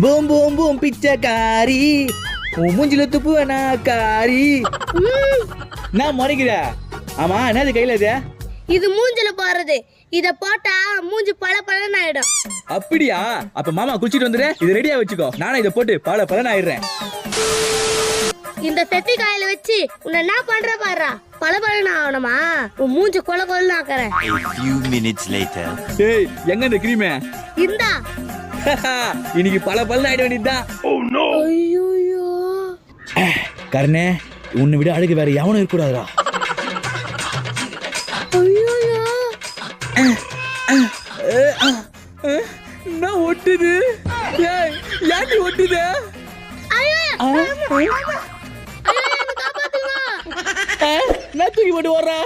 Boom boom boom பிச்சைக்காரி உன் மூஞ்சில துப்புவனா காரி நான் முறைக்கிற ஆமா என்னது கையில இது இது மூஞ்சில போறது இத போட்டா மூஞ்சி பல பலன்னு ஆயிடும். அப்படியா? அப்ப மாமா குளிச்சிட்டு வந்துரு. இது ரெடியா வச்சுக்கோ. நானும் இதை போட்டு பல பலன் ஆயிடுறேன். இந்த பெப்பி காயில வச்சு உன்னை என்ன பண்ற பாருடா பல பலன்னு ஆகணுமா? உன் மூஞ்சி கொல கொலன்னு ஆக்குறேன். A few minutes later. ஏய் எங்க இந்த கிரீமே இந்தா. இன்னைக்கு பல பலன் ஆயிட வேண்டியதுதான். Oh, கருணே உன்னை விட அழகு வேற எவனும் இருக்கக்கூடாதுடா. நான் ஒட்டுது? ஏன் ஒட்டுது? நான் தூக்கி போட்டு வர்றா